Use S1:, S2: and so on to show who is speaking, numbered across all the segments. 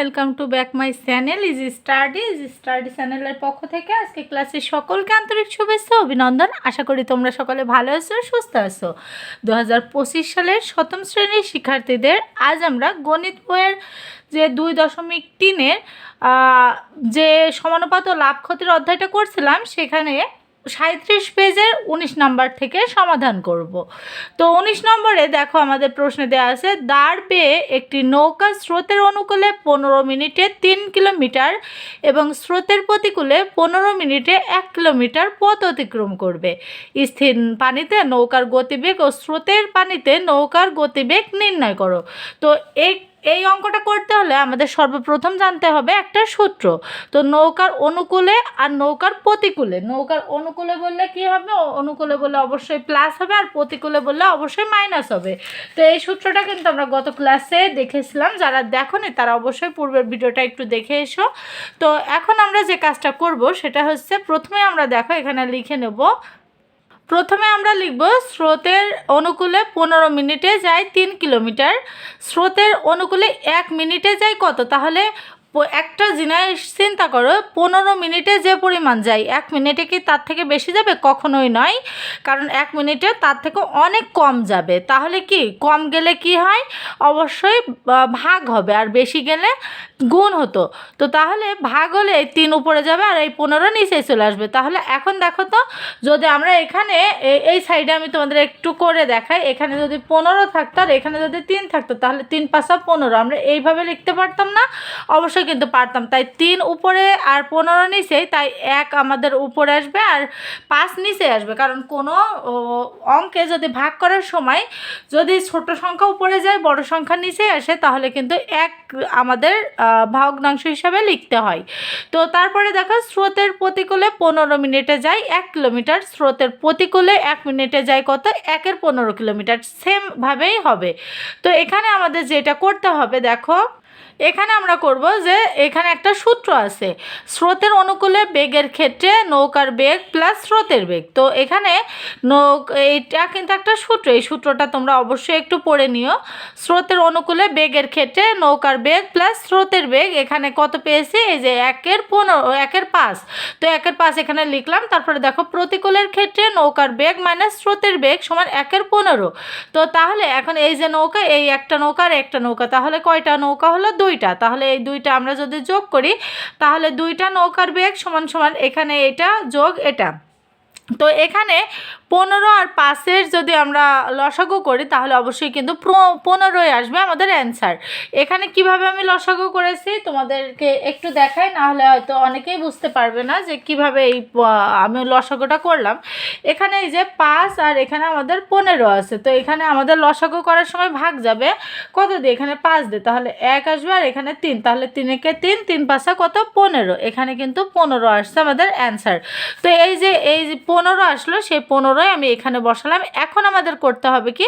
S1: Welcome to back my channel is study is study চ্যানেলের পক্ষ থেকে আজকে ক্লাসের সকলকে আন্তরিক শুভেচ্ছা, অভিনন্দন। আশা করি তোমরা সকলে ভালো আছো, সুস্থ আছো। দু হাজার পঁচিশ সালের সপ্তম শ্রেণির শিক্ষার্থীদের আজ আমরা গণিত বইয়ের যে দুই দশমিক তিনের যে সমানুপাত ও লাভ ক্ষতির অধ্যায়টা করছিলাম, সেখানে সাঁত্রিশ পেজের উনিশ নম্বর থেকে সমাধান করব। তো উনিশ নম্বরে দেখো আমাদের প্রশ্নে দেওয়া আছে দাঁড় পেয়ে একটি নৌকা স্রোতের অনুকূলে পনেরো মিনিটে তিন কিলোমিটার এবং স্রোতের প্রতিকূলে পনেরো মিনিটে এক কিলোমিটার পথ অতিক্রম করবে। স্থির পানিতে নৌকার গতিবেগ ও স্রোতের পানিতে নৌকার গতিবেগ নির্ণয় করো। তো এই এই অঙ্কটা করতে হলে আমাদের সর্বপ্রথম জানতে হবে একটা সূত্র। তো নৌকার অনুকূলে আর নৌকার প্রতিকূলে। নৌকার অনুকূলে বললে কি হবে? অনুকূলে বললে অবশ্যই প্লাস হবে আর প্রতিকূলে বললে অবশ্যই মাইনাস হবে। তো এই সূত্রটা কিন্তু আমরা গত ক্লাসে দেখেছিলাম। যারা দেখো দেখোনি তারা অবশ্যই পূর্বের ভিডিওটা একটু দেখে এসো। তো এখন আমরা যে কাজটা করব সেটা হচ্ছে প্রথমে আমরা দেখো এখানে লিখে নেব প্রথমে আমরা লিখব স্রোতের অনুকূলে পনেরো মিনিটে যায় তিন কিলোমিটার। স্রোতের অনুকূলে এক মিনিটে যায় কত? তাহলে একটা জিনিস চিন্তা করো, পনেরো মিনিটে যে পরিমাণ যায়, এক মিনিটে কি তার থেকে বেশি যাবে? কখনোই নয়। কারণ এক মিনিটে তার থেকে অনেক কম যাবে। তাহলে কি, কম গেলে কি হয়? অবশ্যই ভাগ হবে। আর বেশি গেলে গুণ হতো। তো তাহলে ভাগ হলে এই তিন উপরে যাবে আর এই পনেরো নিচে চলে আসবে। তাহলে এখন দেখো তো, যদি আমরা এখানে এই সাইডে আমি তোমাদের একটু করে দেখাই। এখানে যদি পনেরো থাকতো আর এখানে যদি তিন থাকতো, তাহলে তিন পাঁচা পনেরো। আমরা এইভাবে লিখতে পারতাম না। অবশ্যই কিন্তু পারতাম। তাই তিন উপরে আর পনেরো নিচেই তাই এক আমাদের উপরে আসবে আর পাঁচ নিচে আসবে। কারণ কোনো অঙ্কে যদি ভাগ করার সময় যদি ছোট সংখ্যা উপরে যায়, বড় সংখ্যা নিচে আসে, তাহলে কিন্তু এক আমাদের ভগ্নাংশ হিসাবে লিখতে হয়। তো তারপরে দেখো, স্রোতের প্রতিকূলে পনেরো মিনিটে যায় এক কিলোমিটার। স্রোতের প্রতিকূলে এক মিনিটে যায় কত? একের পনেরো কিলোমিটার। সেমভাবেই হবে। তো এখানে আমাদের যেটা করতে হবে, দেখো এখানে আমরা করব যে এখানে একটা সূত্র আছে। স্রোতের অনুকূলে বেগের ক্ষেত্রে নৌকার বেগ প্লাস স্রোতের বেগ। তো এখানে নৌক, এইটা কিন্তু একটা সূত্র। এই সূত্রটা তোমরা অবশ্যই একটু পড়ে নিও। স্রোতের অনুকূলে বেগের ক্ষেত্রে নৌকার বেগ প্লাস স্রোতের বেগ। এখানে কত পেয়েছি? এই যে একের পনেরো, একের পাঁচ। তো একের পাঁচ এখানে লিখলাম। তারপরে দেখো, প্রতিকূলের ক্ষেত্রে নৌকার বেগ মাইনাস স্রোতের বেগ সমান একের পনেরো। তো তাহলে এখন এই যে নৌকা, এই একটা নৌকা আর একটা নৌকা, তাহলে কয়টা নৌকা হলো? দুইটা। তাহলে এই দুইটা আমরা যদি যোগ করি, তাহলে দুইটা নৌকার বেগ সমান সমান এখানে এটা যোগ এটা। তো এখানে পনেরো আর পাঁচের যদি আমরা লসাগু করি, তাহলে অবশ্যই কিন্তু পনেরোই আসবে আমাদের অ্যান্সার এখানে কীভাবে আমি লসাগু করেছি তোমাদেরকে একটু দেখাই, না হলে হয়তো অনেকেই বুঝতে পারবে না যে কীভাবে এই আমি লসাগুটা করলাম। এখানে এই যে পাঁচ আর এখানে আমাদের পনেরো আছে, তো এখানে আমাদের লসাগু করার সময় ভাগ যাবে কত দিয়ে? এখানে পাঁচ দিয়ে, তাহলে এক আসবে আর এখানে তিন, তাহলে তিনেকে তিন তিন পাঁচা কত? পনেরো, এখানে কিন্তু পনেরো আসছে আমাদের অ্যান্সার তো এই যে এই যে পনেরো আসলো, সেই পনেরোই আমি এখানে বসালাম। এখন আমাদের করতে হবে কি,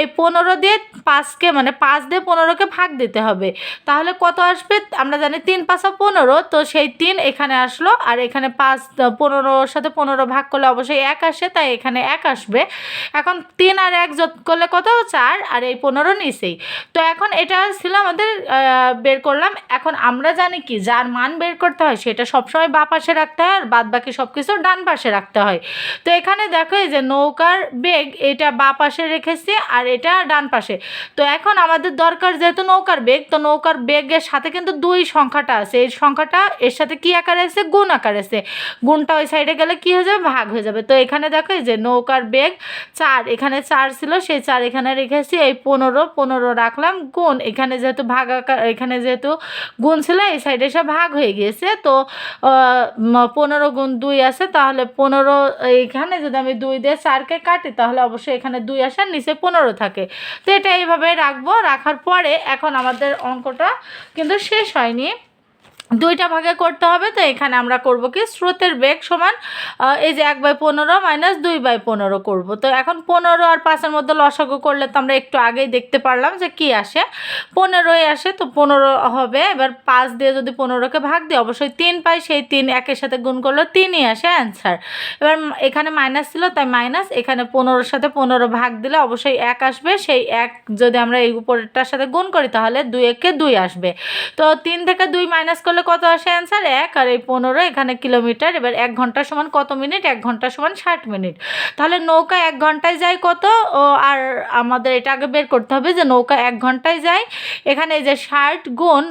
S1: এই পনেরো দিয়ে পাঁচকে মানে পাঁচ দিয়ে পনেরোকে ভাগ দিতে হবে। তাহলে কত আসবে? আমরা জানি তিন পাঁচা পনেরো, তো সেই তিন এখানে আসলো। আর এখানে পাঁচ, পনেরোর সাথে পনেরো ভাগ করলে অবশ্যই এক আসে, তাই এখানে এক আসবে। এখন তিন আর এক যোগ করলে কত? চার, আর এই পনেরো নিচেই। তো এখন এটা ছিল আমাদের বের করলাম। এখন আমরা জানি কি, যার মান বের করতে হয় সেটা সবসময় বা পাশে রাখতে হয়, আর বাদ বাকি সব কিছু ডান পাশে রাখতে হয়। তো এখানে দেখো এই যে নৌকার বেগ এটা বা পাশে রেখেছি আর এটা ডান পাশে। তো এখন আমাদের দরকার যেহেতু নৌকার বেগ, তো নৌকার বেগের সাথে কিন্তু দুই সংখ্যাটা আছে। এই সংখ্যাটা এর সাথে কি আকারে আছে? গুণ আকারে আছে। গুণটা ওই সাইডে গেলে কি হয়ে যাবে? ভাগ হয়ে যাবে। তো এখানে দেখো এই যে নৌকার বেগ চার, এখানে চার ছিল, সেই চার এখানে রেখেছি, এই পনেরো পনেরো রাখলাম, গুণ। এখানে যেহেতু ভাগ আকার, এখানে যেহেতু গুণ ছিল, এই সাইডে সব ভাগ হয়ে গিয়েছে। তো পনেরো গুণ দুই আছে, তাহলে পনেরো এইখানে যদি আমি দুই দিয়ে চারকে কাটি, তাহলে অবশ্যই এখানে দুই আসার নিচে পনেরো থাকে। তো এটা এইভাবে রাখব, রাখার পরে এখন আমাদের অঙ্কটা কিন্তু শেষ হয়নি। দুইটা ভাগে করতে হবে, তো এখানে আমরা করব কি? স্রোতের বেগ সমান এই যে এক বাই পনেরো মাইনাস দুই বাই পনেরো করব। তো এখন পনেরো আর পাঁচের মধ্যে লসাগু করলে তো আমরা একটু আগেই দেখতে পারলাম যে কি আসে। পনেরোই আসে, তো পনেরো হবে। এবার পাঁচ দিয়ে যদি পনেরোকে ভাগ দিই, অবশ্যই তিন পাই, সেই তিন একের সাথে গুণ করলে তিনই আসে অ্যান্সার এবার এখানে মাইনাস ছিল, তাই মাইনাস এখানে পনেরোর সাথে পনেরো ভাগ দিলে অবশ্যই এক আসবে। সেই এক যদি আমরা এই উপরেরটার সাথে গুণ করি, তাহলে দুই একে দুই আসবে। তো তিন থেকে দুই মাইনাস করলে কত আসে অ্যান্সার এক আর এই পনেরো এখানে কিলোমিটার এবার এক ঘণ্টা সমান কত মিনিট এক ঘণ্টা সমান ষাট মিনিট তাহলে নৌকা এক ঘন্টায় যায় কত? ও, আর আমাদের এটা আগে বের করতে হবে যে নৌকা এক ঘন্টায় যায়। এখানে এই যে ষাট গুণ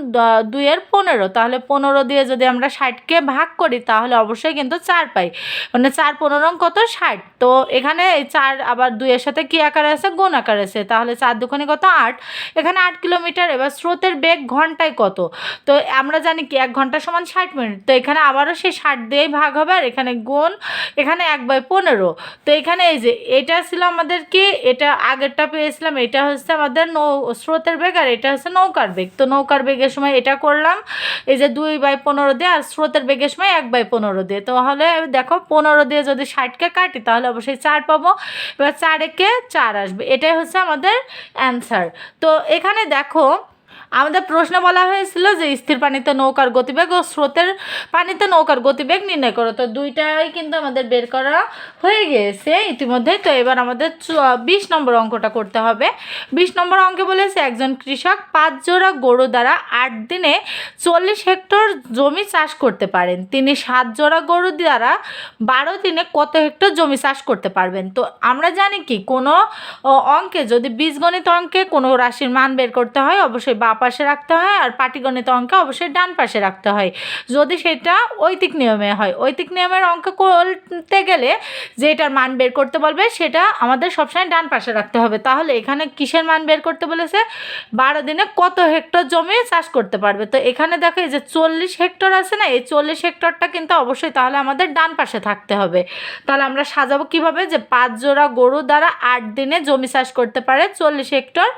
S1: দুইয়ের পনেরো, তাহলে পনেরো দিয়ে যদি আমরা ষাটকে ভাগ করি, তাহলে অবশ্যই কিন্তু চার পাই। মানে চার পনেরো কত? ষাট। তো এখানে চার আবার দুইয়ের সাথে কি আকার আছে? গুণ আকার আছে। তাহলে চার দুখানি কত? আট। এখানে আট কিলোমিটার এবার স্রোতের বেগ ঘন্টায় কত? তো আমরা জানি কি এক ঘণ্টা সমান ষাট মিনিট? তো এখানে আবারও সেই ষাট দিয়েই ভাগ হবে আর এখানে গুণ, এখানে এক বাই পনেরো। তো এখানে এই যে এটা ছিল আমাদের কি? এটা আগেরটা পেয়েছিলাম, এটা হচ্ছে আমাদের নৌ, স্রোতের বেগ আর এটা হচ্ছে নৌকার বেগ। তো নৌকার বেগের সময় এটা করলাম, এই যে দুই বাই পনেরো দিয়ে আর স্রোতের বেগের সময় এক বাই পনেরো দিয়ে। তাহলে দেখো পনেরো দিয়ে যদি ষাটকে কাটি, তাহলে অবশ্যই চার পাবো। এবার চারেকে চার আসবে। এটাই হচ্ছে আমাদের অ্যান্সার। তো এখানে দেখো আমাদের প্রশ্ন বলা হয়েছিল যে স্থির পানিতে নৌকার গতিবেগ ও স্রোতের পানিতে নৌকার গতিবেগ নির্ণয় করো। তো দুইটাই কিন্তু আমাদের বের করা হয়ে গিয়েছে ইতিমধ্যে তো এবার আমাদের বিশ নম্বর অঙ্কটা করতে হবে। বিশ নম্বর অঙ্কে বলেছে, একজন কৃষক পাঁচ জোড়া গরু দ্বারা আট দিনে চল্লিশ হেক্টর জমি চাষ করতে পারেন। তিনি সাত জোড়া গরু দ্বারা বারো দিনে কত হেক্টর জমি চাষ করতে পারবেন? তো আমরা জানি কি, কোনো অঙ্কে যদি বীজগণিত অঙ্কে কোনো রাশির মান বের করতে হয়, অবশ্যই বা পাশে রাখতে হয় আর পাটিগণিত অঙ্ক অবশ্যই ডান পাশে রাখতে হয়। যদি সেটা ঐতিক নিয়মে হয়, ঐতিক নিয়মের অঙ্ক করতে গেলে যে এটার মান বের করতে বলবে সেটা আমাদের সবসময় ডান পাশে রাখতে হবে। তাহলে এখানে কিসের মান বের করতে বলেছে? বারো দিনে কত হেক্টর জমি চাষ করতে পারবে? তো এখানে দেখো এই যে চল্লিশ হেক্টর আছে না, এই চল্লিশ হেক্টরটা কিন্তু অবশ্যই তাহলে আমাদের ডান পাশে থাকতে হবে। তাহলে আমরা সাজাবো কীভাবে? যে পাঁচ জোড়া গরু দ্বারা আট দিনে জমি চাষ করতে পারে, চল্লিশ হেক্টর,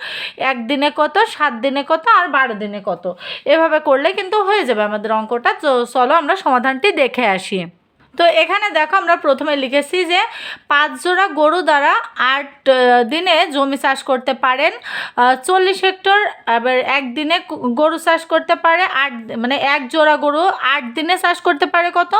S1: একদিনে কত, সাত দিনে কত আর বারো দিনে কত? এভাবে করলে কিন্তু হয়ে যাবে আমাদের অঙ্কটা। চলো আমরা সমাধানটি দেখে আসি। তো এখানে দেখো আমরা প্রথমে লিখেছি যে পাঁচ জোড়া গরু দ্বারা আট দিনে জমি চাষ করতে পারেন চল্লিশ হেক্টর এবার একদিনে গরু চাষ করতে পারে, আট মানে এক জোড়া গরু আট দিনে চাষ করতে পারে কত?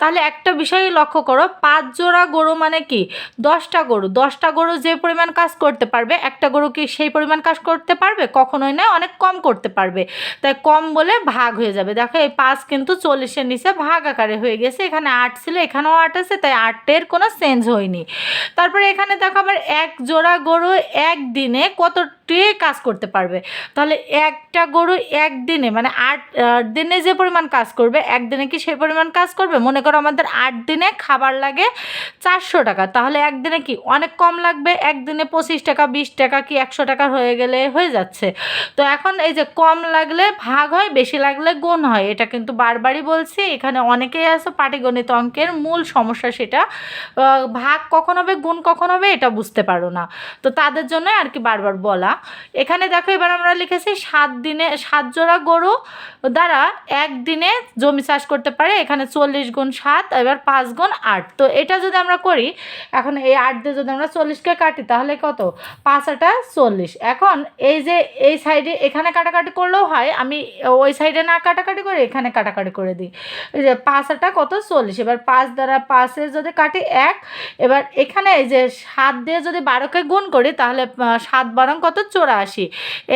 S1: তাহলে একটা বিষয় লক্ষ্য করো, পাঁচ জোড়া গরু মানে কি? দশটা গরু দশটা গরু যে পরিমাণ কাজ করতে পারবে, একটা গরু কি সেই পরিমাণ কাজ করতে পারবে? কখনোই নয়, অনেক কম করতে পারবে। তাই কম বলে ভাগ হয়ে যাবে। দেখো এই পাঁচ কিন্তু চল্লিশের নিচে ভাগ আকারে হয়ে গেছে, এখানে আট ছিল এখানেও আট আছে, তাই আটের কোনো চেঞ্জ হয়নি। তারপরে এখানে দেখো আবার এক জোড়া গরু একদিনে কতটি কাজ করতে পারবে। তাহলে একটা গরু একদিনে মানে আট দিনে যে পরিমাণ কাজ করবে, একদিনে কি সেই পরিমাণ কাজ করবে? মনে করো আমাদের আট দিনে খাবার লাগে চারশো টাকা, তাহলে একদিনে কি অনেক কম লাগবে? একদিনে পঁচিশ টাকা, বিশ টাকা কি একশো টাকা হয়ে গেলে হয়ে যাচ্ছে। তো এখন এই যে কম লাগলে ভাগ হয়, বেশি লাগলে গুণ হয়, এটা কিন্তু বারবারই বলছি, এখানে অনেকেই আছে পাটিগণিত অঙ্কের মূল সমস্যা সেটা ভাগ কখন হবে, গুণ কখন হবে, এটা বুঝতে পারো না। তো তাদের জন্য আর কি বারবার বলা। এখানে দেখো এবার আমরা লিখেছি সাত দিনে, সাত জোড়া গরু দ্বারা একদিনে জমি চাষ করতে পারে, এখানে চল্লিশ গুণ সাত, এবার পাঁচ গুণ আট। তো এটা যদি আমরা করি, এখন এই আট দিয়ে যদি আমরা চল্লিশকে কাটি, তাহলে কত? পাঁচ আটা চল্লিশ। এখন এই যে এই সাইডে এখানে কাটাকাটি করলেও হয়, আমি ওই সাইডে না কাটাকাটি করে এখানে কাটাকাটি করে দিই। যে পাঁচ আটা কত? চল্লিশ। এবার পাঁচ দ্বারা পাঁচে যদি কাটি এক, এবার এখানে এই যে সাত দিয়ে যদি বারোকে গুণ করি, তাহলে সাত বারং কত? চুরাশি।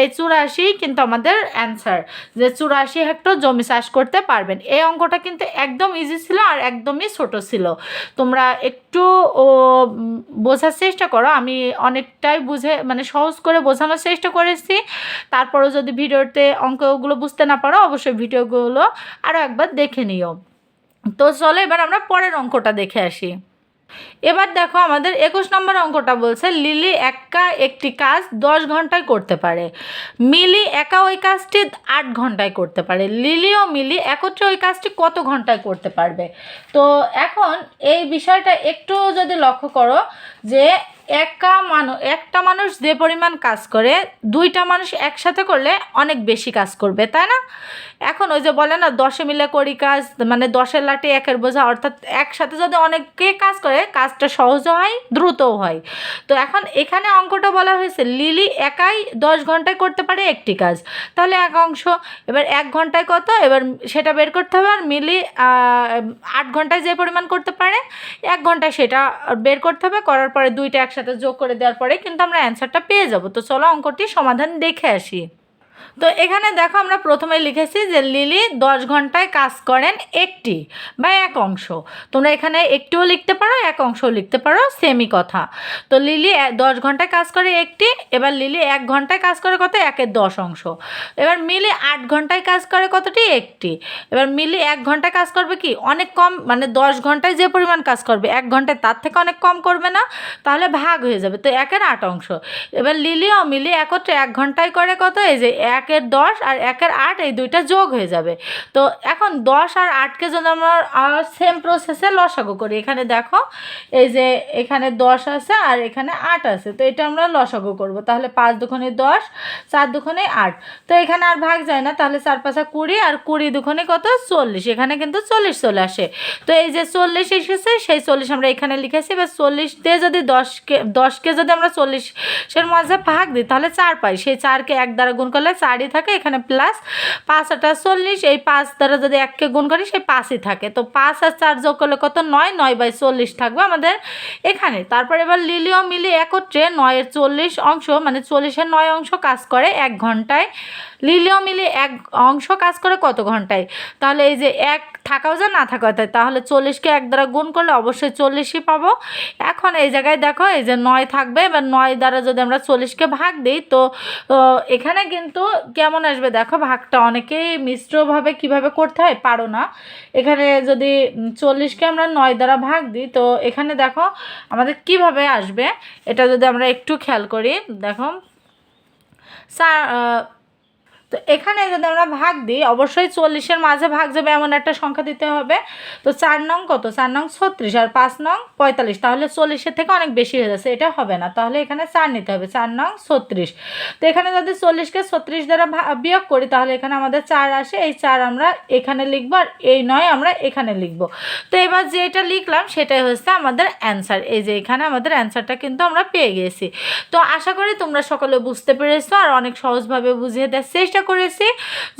S1: এই চুরাশি কিন্তু আমাদের অ্যান্সার যে চুরাশি হেক্টর জমি চাষ করতে পারবেন। এই অঙ্কটা কিন্তু একদম ইজি ছিল আর একদমই ছোট ছিল। তোমরা একটু বোঝার চেষ্টা করো। আমি অনেকটাই বুঝে মানে সহজ করে বোঝানোর চেষ্টা করেছি। তারপরও যদি ভিডিওতে অঙ্কগুলো বুঝতে না পারো, অবশ্যই ভিডিওগুলো আরও একবার দেখে নিও। তো চলো এবার আমরা পরের অঙ্কটা দেখে আসি। এবার দেখো আমাদের একুশ নম্বর অঙ্কটা বলছে, লিলি একা একটি কাজ দশ ঘন্টায় করতে পারে। মিলি একা ওই কাজটি আট ঘন্টায় করতে পারে। লিলি ও মিলি একত্রে ওই কাজটি কত ঘন্টায় করতে পারবে? তো এখন এই বিষয়টা একটু যদি লক্ষ্য করো যে একা মানুষ একটা মানুষ যে পরিমাণ কাজ করে, দুইটা মানুষ একসাথে করলে অনেক বেশি কাজ করবে, তাই না? এখন ওই যে বলে না, দশে মিলে করি কাজ মানে দশের লাঠি একের বোঝা, অর্থাৎ একসাথে যদি অনেকে কাজ করে, কাজটা সহজও হয়, দ্রুতও হয়। তো এখন এখানে অঙ্কটা বলা হয়েছে, লিলি একাই দশ ঘন্টায় করতে পারে একটি কাজ। তাহলে এক অংশ, এবার এক ঘন্টায় কত? এবার সেটা বের করতে হবে আর মিলি আট ঘন্টায় যে পরিমাণ করতে পারে, এক ঘন্টায় সেটা বের করতে হবে, করার পরে দুইটা একসাথে যোগ করে দেওয়ার পরে কিন্তু আমরা অ্যান্সারটা পেয়ে যাব। তো চলো অঙ্কটি সমাধান দেখে আসি। তো এখানে দেখো আমরা প্রথমে লিখেছি যে লিলি দশ ঘন্টায় কাজ করেন একটি বা এক অংশ। তোমরা এখানে একটিও লিখতে পারো, এক অংশও লিখতে পারো সেমই কথা। তো লিলি দশ ঘন্টায় কাজ করে একটি, এবার লিলি এক ঘন্টায় কাজ করে কত? একের দশ অংশ। এবার মিলি আট ঘন্টায় কাজ করে কতটি? একটি। এবার মিলি এক ঘন্টায় কাজ করবে কি? অনেক কম মানে দশ ঘন্টায় যে পরিমাণ কাজ করবে, এক ঘন্টায় তার থেকে অনেক কম করবে না, তাহলে ভাগ হয়ে যাবে। তো একের আট অংশ। এবার লিলি ও মিলি একত্রে এক ঘন্টায় করে কত? এই যে একের দশ আর একের আট এই দুইটা যোগ হয়ে যাবে। তো এখন দশ আর আটকে যদি আমরা সেম প্রসেসে লসাগু করি, এখানে দেখো, এই যে এখানে দশ আছে আর এখানে আট আছে, তো এটা আমরা লসাগু করব। তাহলে পাঁচ দুখানে দশ, চার দুখানে আট, তো এখানে আর ভাগ যায় না, তাহলে চার পাঁচা কুড়ি আর কুড়ি দুখানে কত? চল্লিশ, এখানে কিন্তু চল্লিশ চলে আসে। তো এই যে চল্লিশ এসেছে, সেই চল্লিশ আমরা এখানে লিখেছি, এবার চল্লিশ দিয়ে যদি দশকে দশকে যদি আমরা চল্লিশের মাঝে ভাগ দিই, তাহলে চার পাই, সেই চারকে এক দ্বারা গুণ করলে চারই থাকে, এখানে প্লাস পাঁচ আটা চল্লিশ, এই পাঁচ দ্বারা যদি এককে গুণ করি সেই পাঁচই থাকে। তো পাঁচ আর চার যোগ করলে কত? নয় নয় বাই চল্লিশ থাকবে আমাদের এখানে। তারপর এবার লিলিও মিলি একত্রে নয়ের চল্লিশ অংশ মানে চল্লিশের নয় অংশ কাজ করে এক ঘন্টায়। লিলিও মিলি এক অংশ কাজ করে কত ঘন্টায়? তাহলে এই যে এক থাকাও যা না থাকাও তাই তাহলে চল্লিশকে এক দ্বারা গুণ করলে অবশ্যই চল্লিশই পাবো। এখন এই জায়গায় দেখো, এই যে নয় থাকবে, এবার নয় দ্বারা যদি আমরা চল্লিশকে ভাগ দিই, তো এখানে কিন্তু কেমন আসবে? দেখো, ভাগটা অনেকেই মিশ্রভাবে কীভাবে করতে হয় পারো না। এখানে যদি চল্লিশকে আমরা নয় দ্বারা ভাগ দিই, তো এখানে দেখো আমাদের কীভাবে আসবে? এটা যদি আমরা একটু খেয়াল করি, দেখো চার তো এখানে যদি আমরা ভাগ দিই, অবশ্যই চল্লিশের মাঝে ভাগ যাবে এমন একটা সংখ্যা দিতে হবে। তো চার নং কত? চার নং ছত্রিশ আর পাঁচ নং পঁয়তাল্লিশ। তাহলে চল্লিশের থেকে অনেক বেশি হয়ে যাচ্ছে, এটা হবে না। তাহলে এখানে চার নিতে হবে, চার নং ছত্রিশ। তো এখানে যদি চল্লিশকে ছত্রিশ দ্বারা বিয়োগ করি, তাহলে এখানে আমাদের চার আসে। এই চার আমরা এখানে লিখব আর এই নয় আমরা এখানে লিখব। তো এবার যেটা লিখলাম, সেটাই হচ্ছে আমাদের অ্যান্সার এই যে এখানে আমাদের অ্যান্সারটা কিন্তু আমরা পেয়ে গেছি। তো আশা করি তোমরা সকলে বুঝতে পেরেছ আর অনেক সহজভাবে বুঝিয়ে দেওয়ার চেষ্টা করেছি।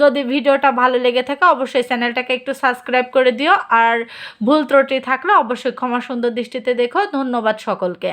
S1: যদি ভিডিওটা ভালো লেগে থাকে, অবশ্যই চ্যানেলটাকে একটু সাবস্ক্রাইব করে দিও। আর ভুল ত্রুটি থাকলে অবশ্যই ক্ষমা সুন্দর দৃষ্টিতে দেখো। ধন্যবাদ সকলকে।